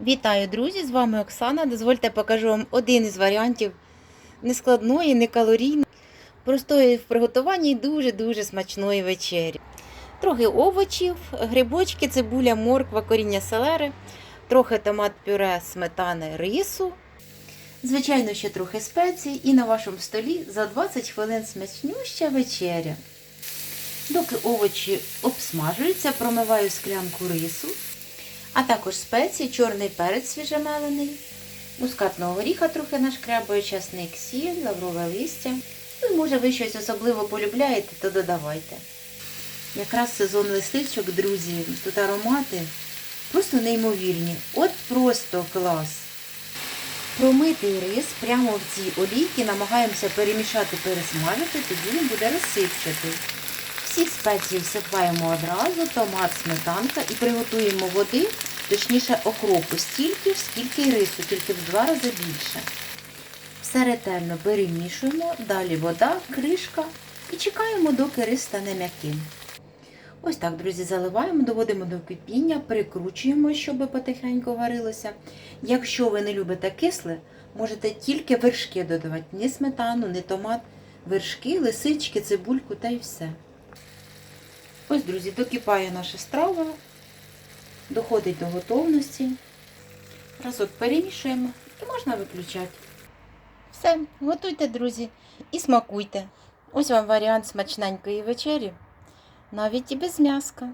Вітаю, друзі! З вами Оксана. Дозвольте покажу вам один із варіантів нескладної, некалорійної, простої в приготуванні і дуже-дуже смачної вечері. Трохи овочів, грибочки, цибуля, морква, коріння селери, трохи томат пюре, сметани, рису. Звичайно, ще трохи спецій, і на вашому столі за 20 хвилин смачнюща вечеря. Доки овочі обсмажуються, промиваю склянку рису а також спеції, чорний перець свіжемелений, мускатного горіха трохи нашкрябаю, часник, сіль, лаврове листя. Ну, може, ви щось особливо полюбляєте, то додавайте. Якраз сезон листичок, друзі, тут аромати просто неймовірні. От просто клас. Промитий рис прямо в цій олійці намагаємося перемішати, пересмажити, тоді він буде розсипчатий. Всі спеції всипаємо одразу, томат, сметанка і приготуємо води, точніше окропу, стільки скільки й рису, тільки в два рази більше. Все ретельно перемішуємо, далі вода, кришка і чекаємо, доки рис стане м'яким. Ось так, друзі, заливаємо, доводимо до кипіння, прикручуємо, щоб потихеньку варилося. Якщо ви не любите кисле, можете тільки вершки додавати, ні сметану, ні томат, вершки, лисички, цибульку та й все. Ось, друзі, докипає наша страва, доходить до готовності. Разок перемішуємо і можна виключати. Все, готуйте, друзі, і смакуйте. Ось вам варіант смачненької вечері, навіть і без м'яска.